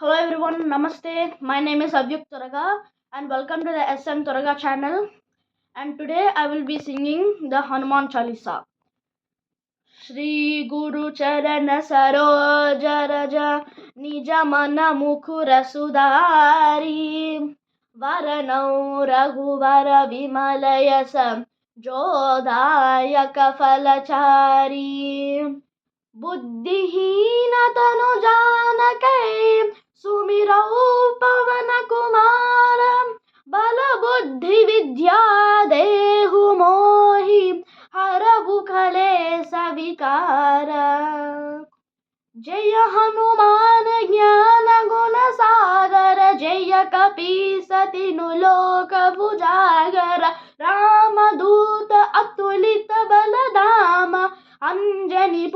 Hello everyone, Namaste. My name is Avyuk Toraga and welcome to the SM Toraga channel. And today I will be singing the Hanuman Chalisa. Shri गुरु चरण सरोज रज निज मन मुखुर सुधारी वरनौ रघुवर विमल yes जोदायक फलचारी बुद्धिहीन तनु जानकै सुमिरौ पवन कुमार बल बुद्धि विद्या देहु मोहि हरबु कलेस विकार जय हनुमान ज्ञान गुण सागर जय कपी सतिनु लोक भुजागर रामदूत अतुलित बलधाम अंजनी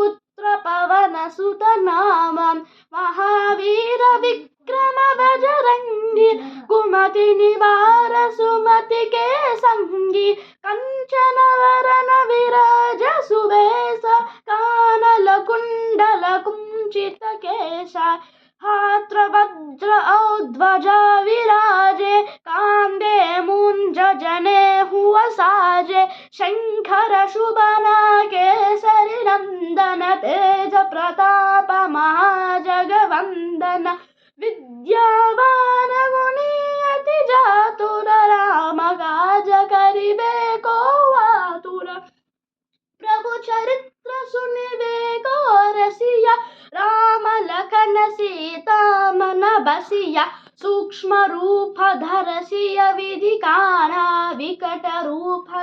పవనసుతనామం మహావీర విక్రమ బజరంగి కుమతి నివార సుమతి కే సంగి కన్ महाजगवंदन विद्यावान गुणी अति जातुर राम काज करिबे को आतुर प्रभु चरित्र सुनिबे को रसिया राम लखन सीता मन बसिया सूक्ष्म रूप धर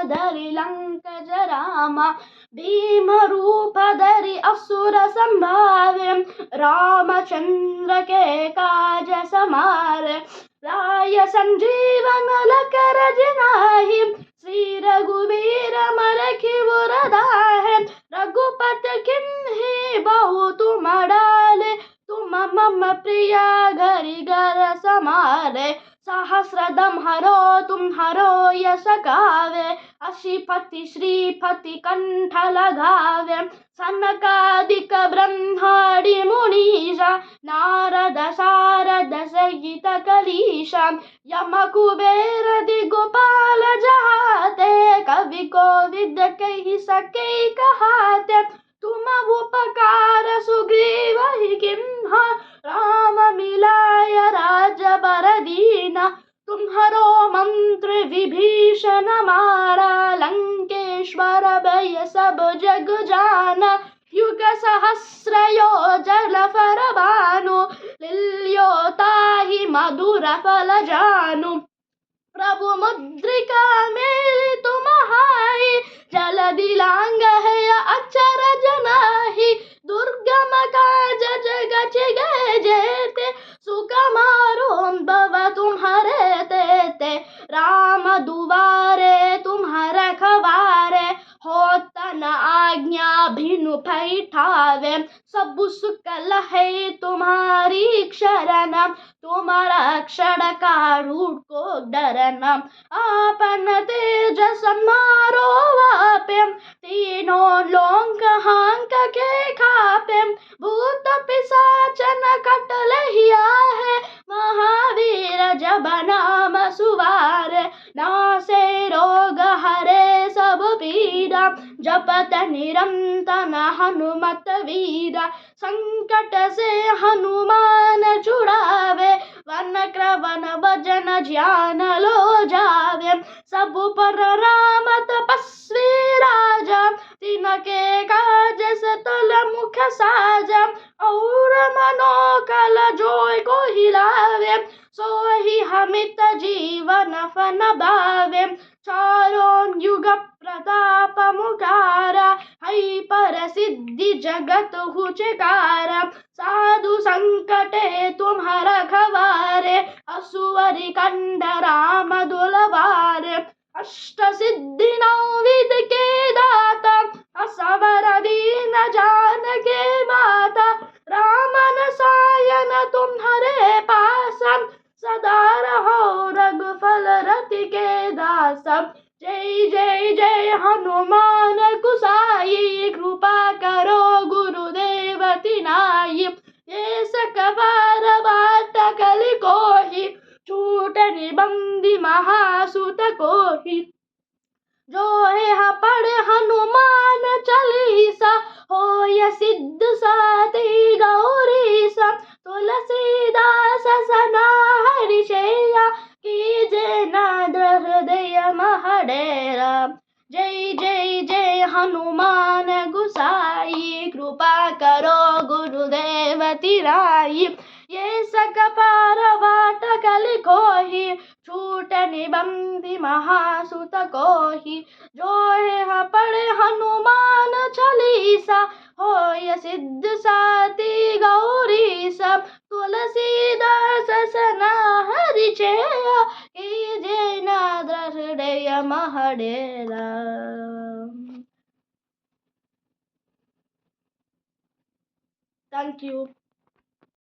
धरि लंक जरामा भीम रूप धरि असुर संभावे रामचंद्र के काज समार राय संजीवन लकर जिनाहि श्री रघुवीर मरखि बुरदाहे रघुपत किन्हि बहु तुम डाले तुम मम प्रिया घरि घर समारे सहस्रदम हरो, तुम हरो, यश गावे। अशिपति श्रीपति कंठ लगावे। सनकादिक ब्रह्माडि मुनीशा, नारद शारद सहित कलीशा। यम कुबेर जहाते कवि कोविद कही सके कहाते। तुम उपकार सुग्रीव किम्ह राम दीना तुम्हारो मंत्र विभीषण मारा लंकेश्वर भय सब जग जाना। युग सहस्र योजन फर भानु लिल्योताहि मधुर फल जानु। प्रभु मुद्रिका मेरी तुम जल दिलांग है अक्षर जनाही डरना आपन तेज समारो वापे तीनों लोंक हांक के खापे भूत पिशाचन कटल है। महावीर जब जपत निरंतन हनुमत वीरा संकट से हनुमान छुड़ावे वन क्रवन भजन ज्ञान लो जावे सब पर राम तपस्वी राजा तिनके काज सतल मुख साजा और मनोकल जोय को हिलावे सोहि हमित जीवन फन भावे हुचकारा साधु संकटे तुम्हारा खवारे असुवरि कंड राम दुलवारे अष्ट सिद्धि नौविद के दाता, असवर दीन जान के माता। रामन सायन तुम्हारे पास, सदा रहो रघुफल रति के दास। जय जय जय हनुमान। निबंधि महासुत कोहि। जो है पढ़ हनुमान चालीसा, हो या सिद्ध साती गौरी सा तुलसीदास सना हरिशैया की जय नाद्र हृदय महडेरा। जय जय जय हनुमान गुसाई, कृपा करो गुरुदेव तिराई। ये सक पार बाट कलिखोही छूट निबंधि महासुत कोही। जो है पढ़े हनुमान चालीसा हो ये सिद्ध साती गौरी सब तुलसीदास सना की हृदय महडेरा